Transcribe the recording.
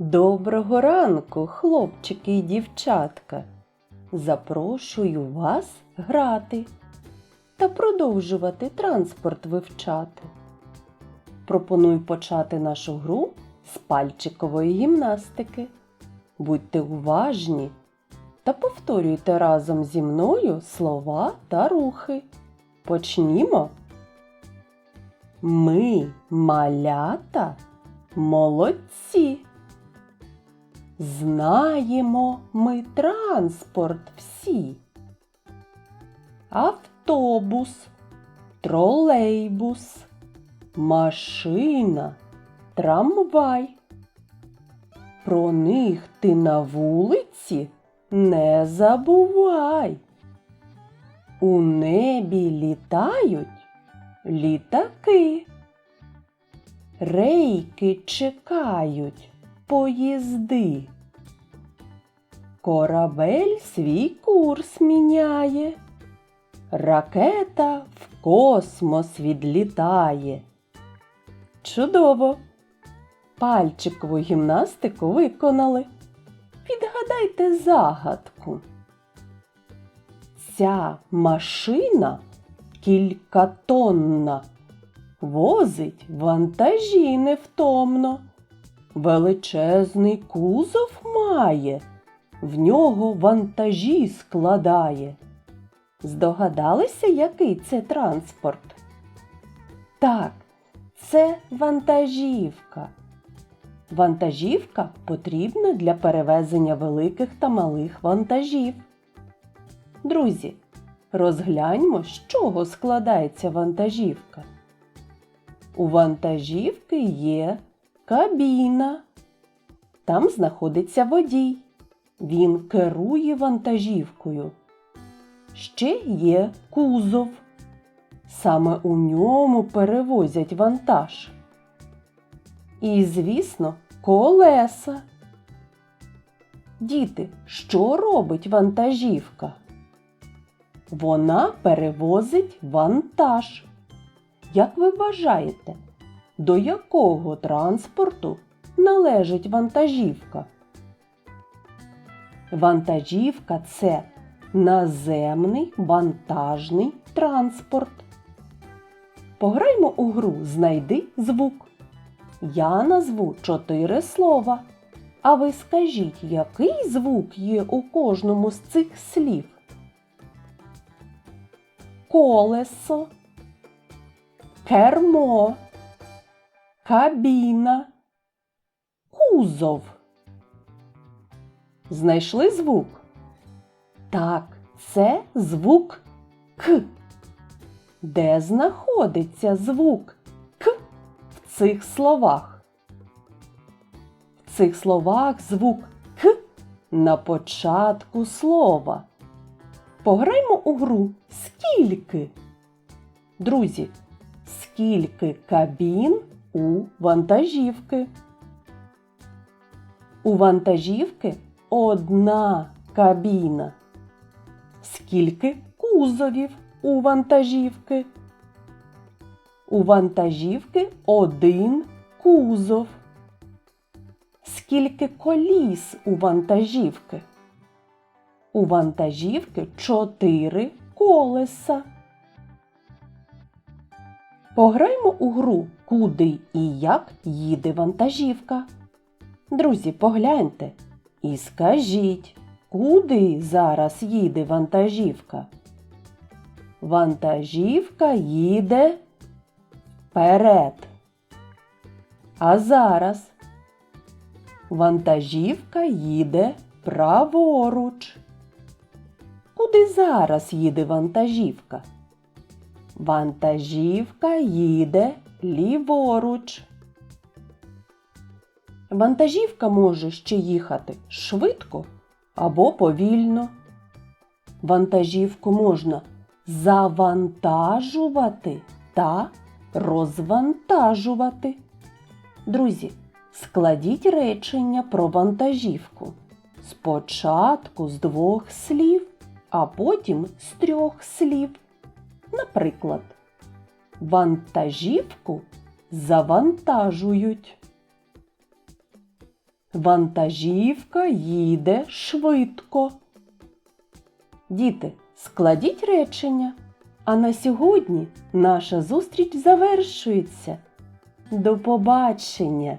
Доброго ранку, хлопчики і дівчатка. Запрошую вас грати та продовжувати транспорт вивчати. Пропоную почати нашу гру з пальчикової гімнастики. Будьте уважні та повторюйте разом зі мною слова та рухи. Почнімо. Ми малята молодці. Знаємо ми транспорт всі. Автобус, тролейбус, машина, трамвай. Про них ти на вулиці не забувай. У небі літають літаки. Рейки чекають поїзди. Корабель свій курс міняє. Ракета в космос відлітає. Чудово! Пальчикову гімнастику виконали. Відгадайте загадку. Ця машина кількатонна, возить вантажі невтомно. Величезний кузов має, в нього вантажі складає. Здогадалися, який це транспорт? Так, це вантажівка. Вантажівка потрібна для перевезення великих та малих вантажів. Друзі, розгляньмо, з чого складається вантажівка. У вантажівки є кабіна. Там знаходиться водій. Він керує вантажівкою. Ще є кузов. Саме у ньому перевозять вантаж. І, звісно, колеса. Діти, що робить вантажівка? Вона перевозить вантаж. Як ви вважаєте, до якого транспорту належить вантажівка? Вантажівка це наземний вантажний транспорт. Пограймо у гру Знайди звук. Я назву чотири слова. А ви скажіть, який звук є у кожному з цих слів? Колесо, кермо, кабіна, кузов. Знайшли звук? Так, це звук К. Де знаходиться звук К в цих словах? В цих словах звук К на початку слова. Пограймо у гру скільки. Друзі, скільки кабін у вантажівки? У вантажівки одна кабіна. Скільки кузовів у вантажівки? У вантажівки один кузов. Скільки коліс у вантажівки? У вантажівки чотири колеса. Пограймо у гру, куди і як їде вантажівка. Друзі, погляньте і скажіть, куди зараз їде вантажівка? Вантажівка їде вперед. А зараз вантажівка їде праворуч. Куди зараз їде вантажівка? Вантажівка їде ліворуч. Вантажівка може ще їхати швидко або повільно. Вантажівку можна завантажувати та розвантажувати. Друзі, складіть речення про вантажівку. Спочатку з двох слів, а потім з трьох слів. Наприклад, вантажівку завантажують. Вантажівка їде швидко. Діти, складіть речення. А на сьогодні наша зустріч завершується. До побачення!